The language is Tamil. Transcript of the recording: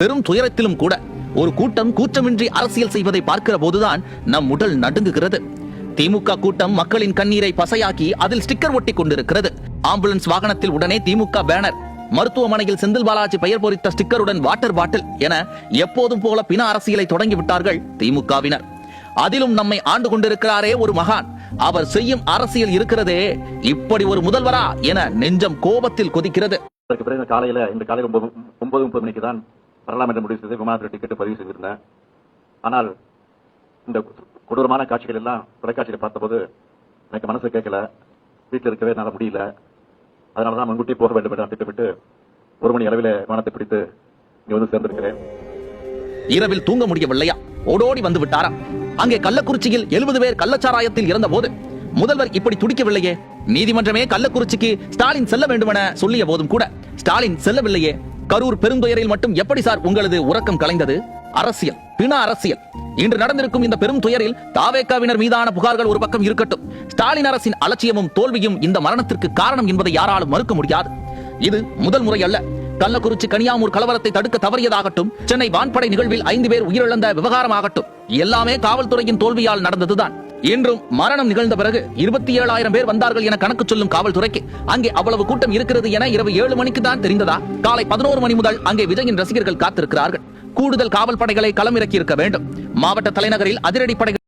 பெரும் துயரத்திலும் கூட ஒரு கூட்டம் கூச்சமின்றி அரசியல் செய்வதை பார்க்கிற போதுதான் நம் உடல் நடுங்குகிறது. திமுக கூட்டம் மக்களின் கண்ணீரை பசையாக்கி அதில் ஸ்டிக்கர் ஒட்டி கொண்டிருக்கிறது. ஆம்புலன்ஸ் வாகனத்தில் உடனே திமுக பேனர். மருத்துவமனையில் செந்தில் பாலாஜி பெயர் பொறித்த ஸ்டிக்கருடன் வாட்டர் பாட்டில் என எப்போதும் போல பின அரசியலை தொடங்கிவிட்டார்கள் திமுகவினர். அதிலும் நம்மை ஆண்டு கொண்டிருக்கிறாரே ஒரு மகான். அவர் செய்யும் அரசியல் இருக்கிறதே இப்படி ஒரு முதல்வரா என நெஞ்சம் கோபத்தில் கொதிக்கிறது. அதற்கு பிறகு காலையில இந்த காலையில் ஒன்பது முப்பது மணிக்கு தான் வரலாம் என்று முடிவு செய்து விமானத்தில் டிக்கெட் பதிவு செய்திருந்தேன். ஆனால் இந்த கொடூரமான காட்சிகள் எல்லாம் தொலைக்காட்சியில் பார்த்தபோது எனக்கு மனசு கேட்கல. வீட்டில் இருக்கவே என்னால் முடியல. அதனால தான் முன்கூட்டி போக வேண்டும் என்று நான் திட்டமிட்டு ஒரு மணி அளவில் விமானத்தை பிடித்து இங்கே வந்து சேர்ந்திருக்கிறேன். இரவில் தூங்க முடியவில்லையா? ஓடோடி வந்து விட்டாராம் அங்கே கள்ளக்குறிச்சியில் எழுபது பேர் கள்ளச்சாராயத்தில் இறந்த போது முதல்வர் இப்படி துடிக்கவில்லையே? நீதிமன்றமே கள்ளக்குறிச்சிக்கு ஸ்டாலின் செல்ல வேண்டுமென சொல்லிய போதும் கூட ஸ்டாலின் செல்லவில்லையே? கரூர் பெருந்துயரில் மட்டும் எப்படி சார் உங்களது உறக்கம் கலைந்தது? அரசியல் பிண அரசியல். இன்று நடந்திருக்கும் இந்த பெரும் துயரில் தாவேக்காவினர் மீதான புகார்கள் ஒரு பக்கம் இருக்கட்டும். ஸ்டாலின் அரசின் அலட்சியமும் தோல்வியும் இந்த மரணத்திற்கு காரணம் என்பதை யாராலும் மறுக்க முடியாது. இது முதல் முறை அல்ல. கள்ளக்குறிச்சி கனியாமூர் கலவரத்தை தடுக்க தவறியதாகட்டும் சென்னை வான்படை நிகழ்வில் ஐந்து பேர் உயிரிழந்த விவகாரமாகட்டும். எல்லாமே காவல்துறையின் தோல்வியால் நடந்ததுதான். இன்றும் மரணம் நிகழ்ந்த பிறகு இருபத்தி ஏழாயிரம் பேர் வந்தார்கள் என கணக்கு சொல்லும் காவல்துறைக்கு. அங்கே அவ்வளவு கூட்டம் இருக்கிறது என இரவு ஏழு மணிக்கு தான் தெரிந்ததா? காலை பதினோரு மணி முதல் அங்கே விஜயின் ரசிகர்கள் காத்திருக்கிறார்கள். கூடுதல் காவல் படைகளை களமிறக்கி இருக்க வேண்டும். மாவட்ட தலைநகரில் அதிரடி